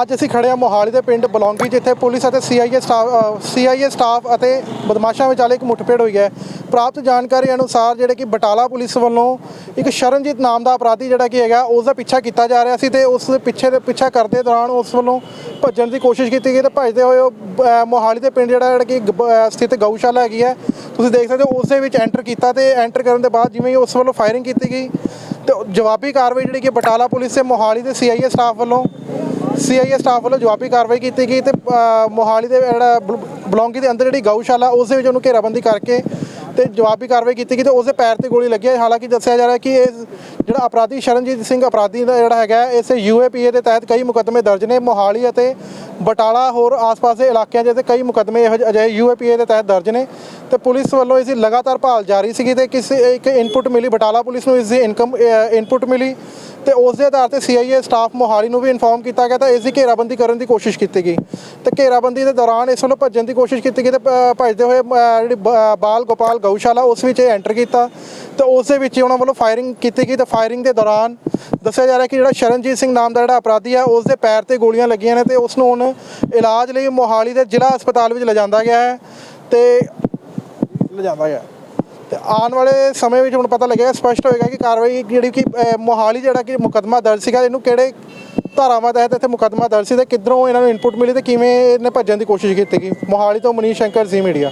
ਅੱਜ ਅਸੀਂ ਖੜੇ ਹਾਂ ਮੋਹਾਲੀ ਦੇ ਪਿੰਡ ਬਲੌਂਗੀ, ਜਿੱਥੇ ਪੁਲਿਸ ਅਤੇ ਸੀਆਈਏ ਸਟਾਫ ਸੀਆਈਏ ਸਟਾਫ ਅਤੇ ਬਦਮਾਸ਼ਾਂ ਵਿਚਾਲੇ ਇੱਕ ਮੁੱਠਭੇੜ ਹੋਈ ਹੈ। ਪ੍ਰਾਪਤ ਜਾਣਕਾਰੀ ਅਨੁਸਾਰ ਜਿਹੜੇ ਕਿ ਬਟਾਲਾ ਪੁਲਿਸ ਵੱਲੋਂ ਇੱਕ ਸ਼ਰਨਜੀਤ ਨਾਮ ਦਾ ਅਪਰਾਧੀ ਜਿਹੜਾ ਕਿ ਹੈਗਾ, ਉਸ ਦਾ ਪਿੱਛਾ ਕੀਤਾ ਜਾ ਰਿਹਾ ਸੀ ਤੇ ਉਸ ਦੇ ਪਿੱਛੇ ਦੇ ਪਿੱਛਾ ਕਰਦੇ ਦੌਰਾਨ ਉਸ ਵੱਲੋਂ ਭੱਜਣ ਦੀ ਕੋਸ਼ਿਸ਼ ਕੀਤੀ ਗਈ ਤੇ ਭੱਜਦੇ ਹੋਏ ਉਹ ਮੋਹਾਲੀ ਦੇ ਪਿੰਡ ਜਿਹੜਾ ਜਿਹੜਾ ਕਿ ਗ- ਸਥਿਤ ਗਊਸ਼ਾਲਾ ਹੈਗੀ ਹੈ, ਤੁਸੀਂ ਦੇਖ ਸਕਦੇ ਹੋ ਉਸ ਦੇ ਵਿੱਚ ਐਂਟਰ ਕੀਤਾ ਤੇ ਐਂਟਰ ਕਰਨ ਦੇ ਬਾਅਦ ਜਿਵੇਂ ਹੀ ਉਸ ਵੱਲੋਂ ਫਾਇਰਿੰਗ ਕੀਤੀ ਗਈ ਤੇ ਜਵਾਬੀ ਕਾਰਵਾਈ ਜਿਹੜੀ ਕਿ ਬਟਾਲਾ ਪੁਲਿਸ ਤੇ ਮੋਹਾਲੀ ਦੇ ਸੀਆਈਏ ਸਟਾਫ ਵੱਲੋਂ ਸੀਆਈਏ ਸਟਾਫ ਵੱਲੋਂ ਜਵਾਬੀ ਕਾਰਵਾਈ ਕੀਤੀ ਗਈ ਤੇ ਮੋਹਾਲੀ ਦੇ ਜਿਹੜਾ ਬਲ- ਬਲੌਂਗੀ ਦੇ ਅੰਦਰ ਜਿਹੜੀ ਗਊਸ਼ਾਲਾ ਉਸ ਦੇ ਵਿੱਚ ਉਹਨੂੰ ਘੇਰਾਬੰਦੀ ਕਰਕੇ ਤੇ ਜਵਾਬੀ ਕਾਰਵਾਈ ਕੀਤੀ ਗਈ ਤੇ ਉਸਦੇ ਪੈਰ ਤੇ ਗੋਲੀ ਲੱਗੀ ਹੈ। ਹਾਲਾਂਕਿ ਦੱਸਿਆ ਜਾ ਰਿਹਾ ਕਿ ਇਹ ਜਿਹੜਾ ਅਪਰਾਧੀ ਸ਼ਰਨਜੀਤ ਸਿੰਘ ਅਪਰਾਧੀ ਦਾ ਜਿਹੜਾ ਹੈਗਾ ਹੈ, ਇਸ ਯੂਏਪੀਏ ਦੇ ਤਹਿਤ ਕਈ ਮੁਕੱਦਮੇ ਦਰਜ ਨੇ। ਮੋਹਾਲੀ ਅਤੇ ਬਟਾਲਾ ਹੋਰ ਆਸ-ਪਾਸ ਦੇ ਇਲਾਕਿਆਂ 'ਚ ਤੇ ਕਈ ਮੁਕੱਦਮੇ ਇਹੋ ਜਿਹੇ ਅਜਿਹੇ ਯੂਏਪੀਏ ਦੇ ਤਹਿਤ ਦਰਜ ਨੇ ਤੇ ਪੁਲਿਸ ਵੱਲੋਂ ਇਸ ਦੀ ਲਗਾਤਾਰ ਭਾਲ ਜਾਰੀ ਸੀਗੀ ਤੇ ਕਿਸੇ ਇੱਕ ਇਨਪੁਟ ਮਿਲੀ। ਬਟਾਲਾ ਪੁਲਿਸ ਨੂੰ ਇਸ ਦੀ ਇਨਕਮ ਇਨਪੁਟ ਮਿਲੀ। ਤੇ ਉਸ ਦੇ ਆਧਾਰ ਤੇ ਸੀਆਈਏ ਸਟਾਫ ਮੋਹਾਲੀ ਨੂੰ ਵੀ ਇਨਫੋਰਮ ਕੀਤਾ ਗਿਆ ਤਾਂ ਇਸ ਦੀ ਘੇਰਾਬੰਦੀ ਕਰਨ ਦੀ ਕੋਸ਼ਿਸ਼ ਕੀਤੀ ਗਈ। ਤੇ ਘੇਰਾਬੰਦੀ ਦੇ ਦੌਰਾਨ ਇਸ ਵੱਲੋਂ ਭੱਜਣ ਦੀ ਕੋਸ਼ਿਸ਼ ਕੀਤੀ ਗਈ ਤੇ ਭੱਜਦੇ ਹੋਏ ਜਿਹੜੀ ਬ- ਬਾਲ ਗੋਪਾਲ ਗਊਸ਼ਾਲਾ ਉਸ ਵਿੱਚ ਇਹ ਐਂਟਰ ਕੀਤਾ ਤੇ ਉਸ ਦੇ ਵਿੱਚ ਉਹਨਾਂ ਵੱਲੋਂ ਫਾਇਰਿੰਗ ਕੀਤੀ ਗਈ ਤੇ ਫਾਇਰਿੰਗ ਦੇ ਦੌਰਾਨ ਦੱਸਿਆ ਜਾ ਰਿਹਾ ਕਿ ਜਿਹੜਾ ਸ਼ਰਨਜੀਤ ਸਿੰਘ ਨਾਮ ਦਾ ਜਿਹੜਾ ਅਪਰਾਧੀ ਆ ਉਸ ਦੇ ਪੈਰ ਤੇ ਗੋਲੀਆਂ ਲੱਗੀਆਂ ਨੇ ਤੇ ਉਸ ਨੂੰ ਹੁਣ ਇਲਾਜ ਲਈ ਮੋਹਾਲੀ ਦੇ ਜ਼ਿਲ੍ਹਾ ਹਸਪਤਾਲ ਵਿੱਚ ਲਿਜਾਂਦਾ ਗਿਆ ਹੈ ਤੇ ਲਿਜਾਂਦਾ ਗਿਆ। ਤੇ ਆਉਣ ਵਾਲੇ ਸਮੇਂ ਵਿੱਚ ਹੁਣ ਪਤਾ ਲੱਗੇਗਾ, ਸਪਸ਼ਟ ਹੋਏਗਾ ਕਿ ਕਾਰਵਾਈ ਜਿਹੜੀ ਕਿ ਮੋਹਾਲੀ ਜਿਹੜਾ ਕਿ ਮੁਕੱਦਮਾ ਦਰਜ ਸੀਗਾ, ਇਹਨੂੰ ਕਿਹੜੇ ਧਾਰਾਵਾਂ ਤਹਿਤ ਇੱਥੇ ਮੁਕੱਦਮਾ ਦਰਜ ਸੀ ਤੇ ਕਿੱਧਰੋਂ ਇਹਨਾਂ ਨੂੰ ਇਨਪੁਟ ਮਿਲੀ ਤੇ ਕਿਵੇਂ ਇਹਨੇ ਭੱਜਣ ਦੀ ਕੋਸ਼ਿਸ਼ ਕੀਤੀ ਗਈ? ਮੋਹਾਲੀ ਤੋਂ ਮਨੀਸ਼ ਸ਼ੰਕਰ ਜੀ ਮੀਡੀਆ